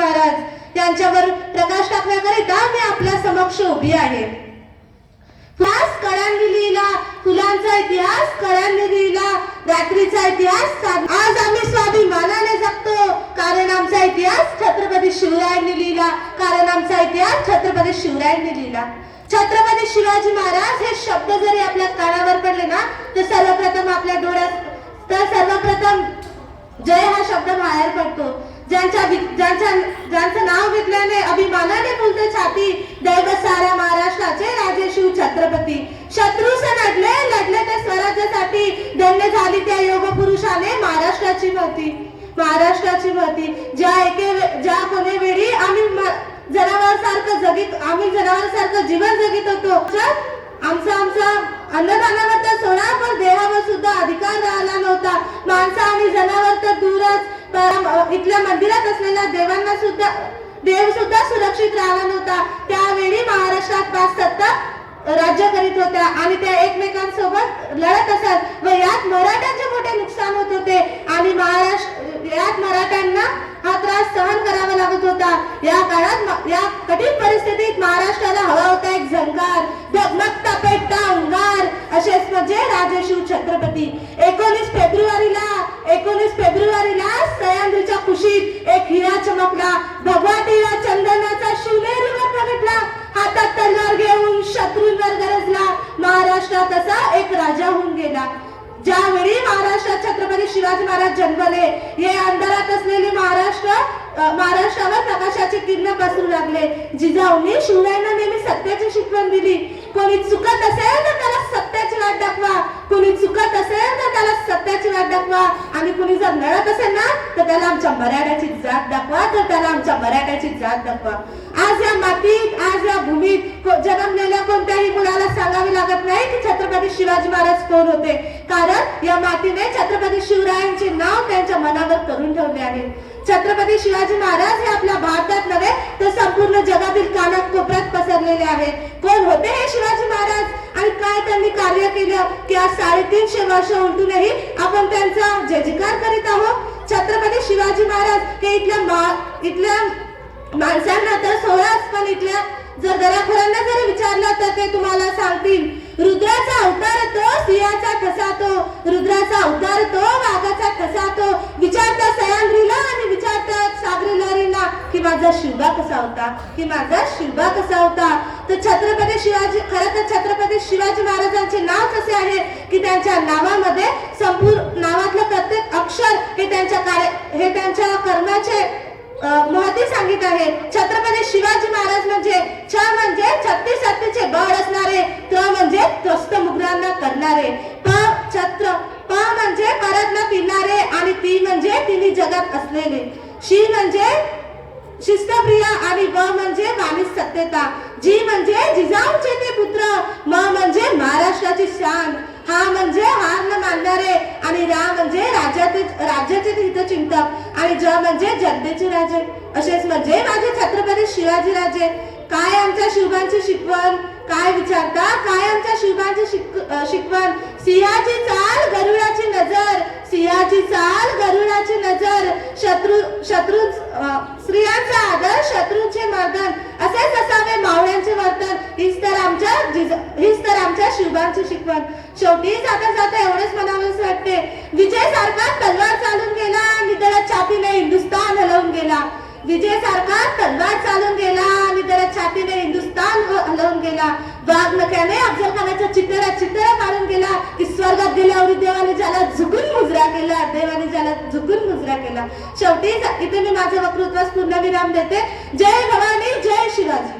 महाराज यांच्यावर प्रकाश टाकण्याकरिता मी आपल्या समक्ष उभी आहे. इतिहास कळ्यांनी लिहिला फुलांचा इतिहास कळ्यांनी लिहिला रात्रीचा इतिहास आज आम्ही स्वाभिमानाने जगतो. कारण आमचा इतिहास छत्रपती शिवरायांनी लिहिला. कारण आमचा इतिहास छत्रपती शिवरायांनी लिहिला. छत्रपती शिवाजी महाराज हे शब्द जरी आपल्या कानावर पडले ना तर सर्वप्रथम आपल्या डोळ्यात तर सर्वप्रथम जय हा शब्द बाहेर पडतो. ज्यांच्या ज्यांच्या ज्यांचं नाव घेतल्याने अभिमानाने फुलते छाती दैव साऱ्या महाराष्ट्राचे राजे शिव छत्रपती. शत्रू से लढले लढले ते स्वराज्यासाठी. धन्य झाली त्या योग पुरुषाने महाराष्ट्राची महती महाराष्ट्राची महती ज्या एके ज्या कोणी वेळी आम्ही जनावर सारखं जगीत आम्ही जनावर सारखं जीवन जगीत होतो. आमचा आमचा अन्नदानावर तर सोडा पण देहावर सुद्धा अधिकार राहिला नव्हता. माणसं आणि जनावर तर दूरच. तर इथल्या मंदिरात असलेल्या देवांना सुद्धा देव सुद्धा सुरक्षित राहिला नव्हता. त्यावेळी महाराष्ट्रात पाच सत्ता राज्य करीत होत्या आणि त्या एकमेकांसोबत लढत असत व यात मराठ्यांचे मोठे नुकसान होत होते आणि महाराष्ट्र यात मराठ्यांना हा त्रास सहन करावा लागत होता. या काळात या कठीण परिस्थितीत महाराष्ट्राला हवा होता एक झंकार धगमगता पेटता अंगार असेच म्हणजे राजे शिव छत्रपती. एक सह्याद्रीच्या कुशीत एक हिरा चमकला. भगवा टिळा चंदनाचा शिवनेरी प्रगटला हातात तलवार घेऊन शत्रूंवर गरजला. महाराष्ट्रात असा एक राजा होऊन गेला. ज्यावेळी महाराष्ट्रात छत्रपती शिवाजी महाराज जन्मले हे अंधारात असलेले महाराष्ट्र महाराष्ट्रावर प्रकाशाचे किरण पसरू लागले. जिजाऊनी शिवरायांना नेहमी सत्याची शिकवण दिली. कोणी चुकत असेल तर त्याला सत्याची वाट दाखवा. कोणी चुकत त्याला सत्याची वाट दाखवा. आणि कुणी जर नळत असेल ना तर त्याला आमच्या मराठ्याची जात दाखवा. तर त्याला आमच्या मराठ्याची जात दाखवा. आज या मातीत आज या भूमीत जन्मलेल्या कोणत्याही मुलाला सांगावे लागत नाही की छत्रपती शिवाजी महाराज कोण होते. कारण या मातीने छत्रपती शिवरायांचे नाव त्यांच्या मनावर करून ठेवले आहे. छत्रपती शिवाजी महाराज हे आपल्या भारतात नव्हे तर संपूर्ण जगातील कानाकोपऱ्यात पसरलेले आहेत कोण होते हे शिवाजी महाराज आणि काय त्यांनी कार्य साडेतीनशे वर्ष उलटूनही आपण त्यांचा जजकार करीत आहोत. छत्रपती शिवाजी महाराज हे इथल्या मा- इथल्या माणसांना तर सोळाच पण इथल्या जर दराखोरांना जर विचारलं तर ते तुम्हाला सांगतील रुद्राचा अवतार तो सिंहाचा कसा तो? रुद्राचा अवतार तो वाघाचा कसा तो? की माझा शिवबा कसा होता? की माझा शिवबा कसा होता? तर छत्रपती शिवाजी खरं तर छत्रपती शिवाजी महाराजांचे नाव कसे आहे? की त्यांच्या नावामध्ये संपूर्ण नावातलं प्रत्येक अक्षर हे त्यांच्या कार्य हे त्यांच्या कर्माचे अं, महती सांगित आहे. छत्रपती शिवाजी महाराज म्हणजे छ म्हणजे छत्तीस सत्तेचे बळ असणारे त म्हणजे त्रस्त मुग्रांना करणारे प छत्र प म्हणजे परत न पिणारे आणि ती म्हणजे तिन्ही जगात असलेले शी म्हणजे शिस्तप्रिय आणि ब म्हणजे माणूस सत्यता. जी म्हणजे जिजाऊचे ते पुत्र म म्हणजे महाराष्ट्राची शान. हा म्हणजे हार न मानणारे आणि रा म्हणजे राज्याचे राज्याचे हितचिंतक. आणि ज म्हणजे जनतेचे राजे. असेच म्हणजे माझे छत्रपती शिवाजी राजे. काय आमच्या शिवबांची शिकवण? काय विचारता? काय आमच्या शिवबांची शिक- शिकवण? सिंहाची चाल गरुडाची नजर. सिंहाची चाल गरुडाची नजर शत्रू शत्रू स्त्रियांचा आदर शत्रूचे मर्दन असेच असावे मावळ्यांचे वर्तन. हीच तर आमच्या हीच तर आमच्या शिवबांची शिकवण. शेवटी जाता जाता एवढेच म्हणावंच वाटते. विजय सारखा तलवार चालून गेला आणि त्याला छातीने हिंदुस्तान हलवून गेला. विजय सारखा तलवार चालून गेला आणि त्याला छातीने हिंदुस्तान हलवून गेला. वाघ नख्याने अफजल खानाच्या चित्तरा चित्तरा मारून गेला. की स्वर्गात गेल्यावर देवाने ज्याला झुकून केला देवाने ज्याला झुकून मुजरा केला. शेवटी इथे मी माझ्या वक्तृत्वास पूर्ण विराम देते. जय भवानी जय शिवाजी.